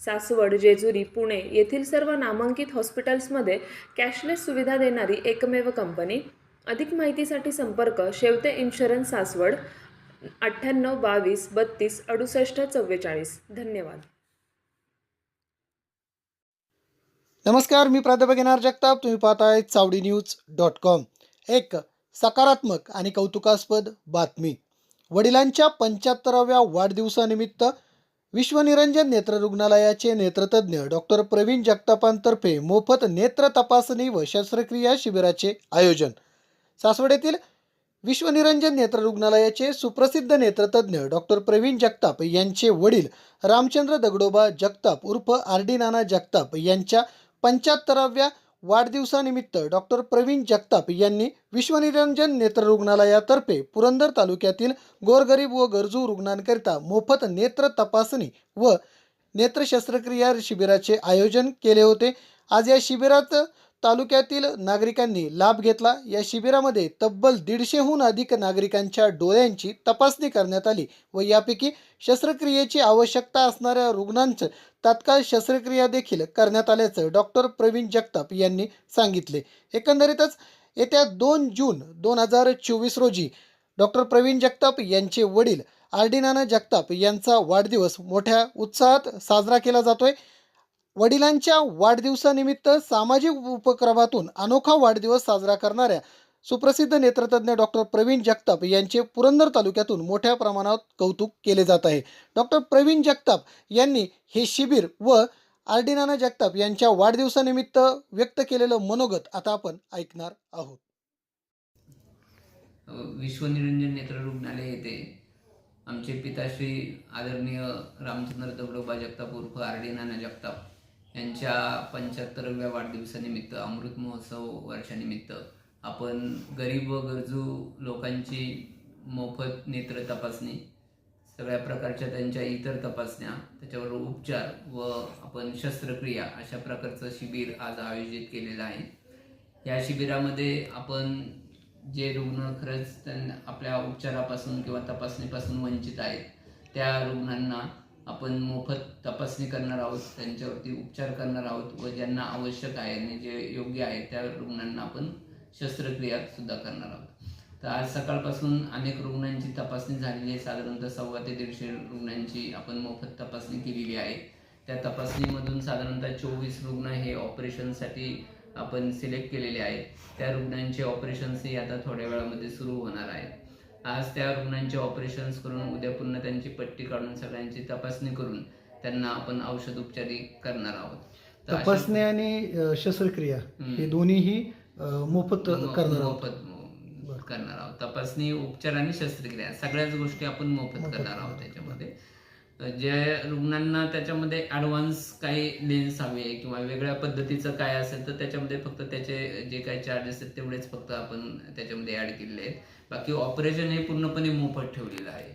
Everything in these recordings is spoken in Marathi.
सासवड जेजुरी पुणे येथील सर्व नामांकित हॉस्पिटल्समध्ये कॅशलेस सुविधा देणारी एकमेव कंपनी. अधिक माहितीसाठी संपर्क शेवते इन्शुरन्स सासवड अठ्ठ्याण्णव बावीस बत्तीस अडुसष्ट चव्वेचाळीस. धन्यवाद. नमस्कार मी प्राध्यापक येणार जगताप. तुम्ही पाहताय चावडी न्यूज डॉट कॉम. एक सकारात्मक आणि कौतुकास्पद बातमी. वडिलांच्या पंच्याहत्तराव्या वाढदिवसानिमित्त विश्वनिरंजन नेत्र रुग्णालयाचे नेत्रतज्ञ डॉक्टर प्रवीण जगतापांतर्फे मोफत नेत्र तपासणी व शस्त्रक्रिया शिबिराचे आयोजन. सासवड विश्वनिरंजन नेत्र रुग्णालयाचे सुप्रसिद्ध नेत्रतज्ञ डॉक्टर प्रवीण जगताप यांचे वडील रामचंद्र दगडोबा जगताप उर्फ आर डी नाना जगताप यांच्या पंच्याहत्तराव्या वाढदिवसानिमित्त डॉक्टर प्रवीण जगताप यांनी विश्वनिरंजन नेत्र रुग्णालयातर्फे पुरंदर तालुक्यातील गोरगरीब व गरजू रुग्णांकरिता मोफत नेत्र तपासणी व नेत्र शस्त्रक्रिया शिबिराचे आयोजन केले होते. आज या शिबिरात तालुक्यातील नागरिकांनी लाभ घेतला. या शिबिरामध्ये तब्बल दीडशेहून अधिक नागरिकांच्या डोळ्यांची तपासणी करण्यात आली व यापैकी शस्त्रक्रियेची आवश्यकता असणाऱ्या रुग्णांचं तात्काळ शस्त्रक्रिया देखील करण्यात आल्याचं डॉक्टर प्रवीण जगताप यांनी सांगितले. एकंदरीतच येत्या दोन जून दोन हजार चोवीस रोजी डॉक्टर प्रवीण जगताप यांचे वडील आर्डिनाना जगताप यांचा वाढदिवस मोठ्या उत्साहात साजरा केला जातोय. वडिलांच्या वाढदिवसानिमित्त सामाजिक उपक्रमातून अनोखा वाढदिवस साजरा करणाऱ्या सुप्रसिद्ध नेत्रतज्ञ डॉक्टर प्रवीण जगताप यांचे पुरंदर तालुक्यातून मोठ्या प्रमाणात कौतुक केले जात आहे. डॉक्टर प्रवीण जगताप यांनी हे शिबिर व आर्डिनाना जगताप यांच्या वाढदिवसानिमित्त व्यक्त केलेलं मनोगत आता आपण ऐकणार आहोत. विश्वनिरंजन नेत्र रुग्णालय येथे आमचे पिताश्री आदरणीय रामचंद्र दगडोबा जगताप उर्फ आर्डिनाना जगताप यांच्या पंच्याहत्तराव्या वाढदिवसानिमित्त अमृत महोत्सव वर्षानिमित्त आपण गरीब व गरजू लोकांची मोफत नेत्र तपासणी सगळ्या प्रकारच्या त्यांच्या इतर तपासण्या त्याच्यावर उपचार व आपण शस्त्रक्रिया अशा प्रकारचं शिबिर आज आयोजित केलेलं आहे. या शिबिरामध्ये आपण जे रुग्ण खरंच त्यांना आपल्या उपचारापासून किंवा तपासणीपासून वंचित आहेत त्या रुग्णांना आपण मोफत तपासणी करणार आहोत त्यांच्यावरती उपचार करणार आहोत व ज्यांना आवश्यक आहे आणि जे योग्य आहे त्या रुग्णांना आपण शस्त्रक्रिया सुद्धा करणार आहोत. तर आज सकाळपासून अनेक रुग्णांची तपासणी झालेली आहे. साधारणतः सव्वा ते दीडशे रुग्णांची आपण मोफत तपासणी केलेली आहे. त्या तपासणीमधून साधारणतः चोवीस रुग्ण हे ऑपरेशनसाठी आपण सिलेक्ट केलेले आहेत. त्या रुग्णांचे ऑपरेशन्सही आता थोड्या वेळामध्ये सुरू होणार आहेत. आज त्या रुग्णांचे ऑपरेशन्स करून उद्या पुन्हा त्यांची पट्टी काढून सगळ्यांची तपासणी करून त्यांना आपण औषध उपचारी करणार आहोत. तर अशा- तपासणी आणि अ, शस्त्रक्रिया हम्म. हे दोन्हीही अ, मोफत मो- करणार आहोत. मोफत मो- करणार आहोत. तपासणी उपचार आणि शस्त्रक्रिया सगळ्याच गोष्टी आपण मोफत मोफत करणार आहोत. त्याच्यामध्ये. जे रुग्णांना त्याच्यामध्ये ॲडव्हान्स काही लेन्स हवे आहे किंवा वेगळ्या पद्धतीचं काय असेल तर त्याच्यामध्ये फक्त त्याचे जे काही चार्जेस आहेत तेवढेच फक्त आपण त्याच्यामध्ये ऍड केलेले आहेत. बाकी ऑपरेशन हे पूर्णपणे मोफत ठेवलेलं आहे.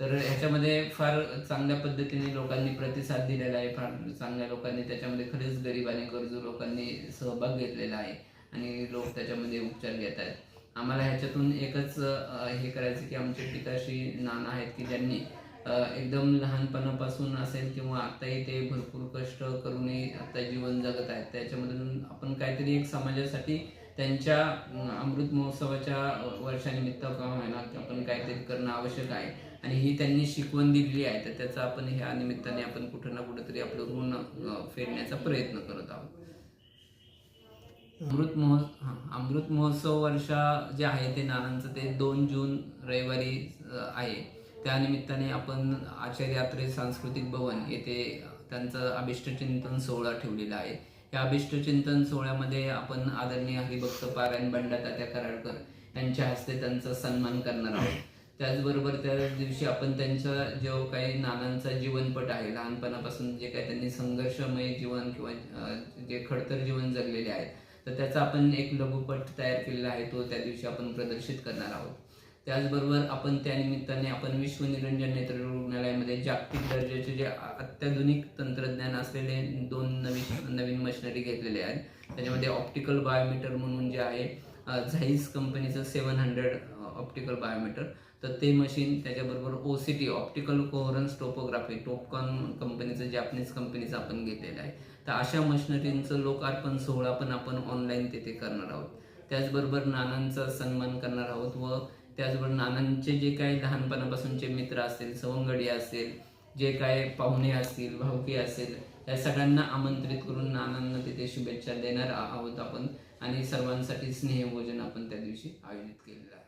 तर ह्याच्यामध्ये फार चांगल्या पद्धतीने लोकांनी प्रतिसाद दिलेला आहे फार चांगल्या लोकांनी त्याच्यामध्ये खरेच गरीब आणि गरजू लोकांनी सहभाग घेतलेला आहे आणि लोक त्याच्यामध्ये उपचार घेत आहेत. आम्हाला ह्याच्यातून एकच हे करायचं की आमचे पिताशी नाना आहेत की ज्यांनी एकदम लहानपणापासून असेल किंवा आत्ताही ते भरपूर कष्ट करूनही आता जीवन जगत आहेत त्याच्यामधून आपण काहीतरी एक समाजासाठी त्यांच्या अमृत महोत्सवाच्या वर्षानिमित्त का होईना आपण काहीतरी करणं आवश्यक आहे. आणि ही त्यांनी शिकवण दिलेली आहे तर त्याचा आपण ह्या निमित्ताने आपण कुठं ना कुठेतरी आपलं ऋण फेडण्याचा प्रयत्न करत आहोत. अमृत महोत्सव अमृत महोत्सव वर्षा जे आहे ते नानांचं ते दोन जून रविवारी आहे. त्यानिमित्ताने आपण आचार्य यात्रे सांस्कृतिक भवन येथे त्यांचं अभिष्टचिंतन सोहळा ठेवलेला आहे. या अभिष्टचिंतन सोहळ्यामध्ये आपण आदरणीय हरिभक्त पारायण बंडा तात्या कराडकर यांच्या हस्ते त्यांचा सन्मान करणार आहोत. त्याचबरोबर त्या दिवशी आपण त्यांचा जो काही नानांचा जीवनपट आहे लहानपणापासून जे काही त्यांनी संघर्षमय जीवन किंवा जे खडतर जीवन जगलेले आहे तर त्याचा आपण एक लघुपट तयार केलेला आहे तो त्या दिवशी आपण प्रदर्शित करणार आहोत. त्याचबरोबर आपण त्या निमित्ताने आपण विश्व निरंजन नेत्र रुग्णालयामध्ये जागतिक दर्जाचे जे अत्याधुनिक तंत्रज्ञान असलेले दोन नवीन नवीन मशिनरी घेतलेले आहेत. त्याच्यामध्ये ऑप्टिकल बायोमीटर म्हणून जे आहे झाईस कंपनीचं सेवन हंड्रेड ऑप्टिकल बायोमीटर तर ते मशीन त्याच्याबरोबर O C T optical coherence topography Topcon कंपनीचं जॅपनीज कंपनीचं आपण घेतलेलं आहे. तर अशा मशिनरींचं लोकार्पण सोहळा पण आपण ऑनलाईन तिथे करणार आहोत. त्याचबरोबर नानांचा सन्मान करणार आहोत व त्याचबरोबर नानांचे जे काही लहानपणापासूनचे मित्र असतील सवंगडी असेल जे काय पाहुणे असतील भावकी असेल या सगळ्यांना आमंत्रित करून नानांना तिथे शुभेच्छा देणार आहोत आपण. आणि सर्वांसाठी स्नेहभोजन आपण त्या दिवशी आयोजित केलेलं आहे.